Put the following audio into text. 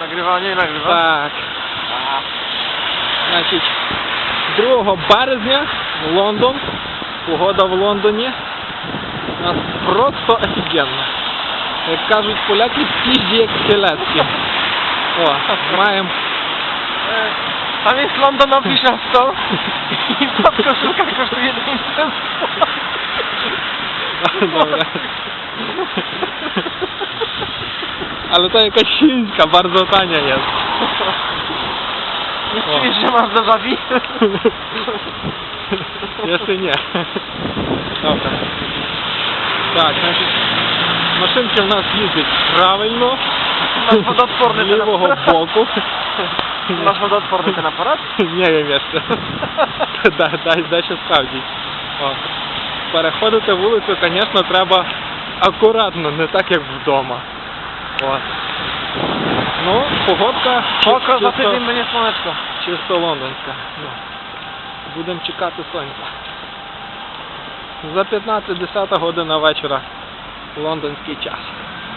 Nagrywa, nie nagrywa? Так. Значить, 2 березня Лондон. Погода в Лондоні. У нас просто офігенна. Як кажуть поляки, пізді як селецькі. О, маємо. Tam jest London napisze w to i pod koszulka kosztuje 500 Добре. Але то якась фінська, bardzo tania jest. Nie O. czujesz, że masz déjà vu? Jeszcze nie. Dobra. Tak, значить, машинки в нас їздять правильно, Masz wodoodporny з ten лівого aparat? боку. Masz wodoodporny ten aparat? Nie wiem jeszcze. Дай, дай, дай ще справді. О. Переходити вулицю, звісно, треба акуратно, не так як вдома. О. Ну, погодка tydzień чисто лондонська. Ну. Будемо чекати сонця. За 15-10 година вечора лондонський час.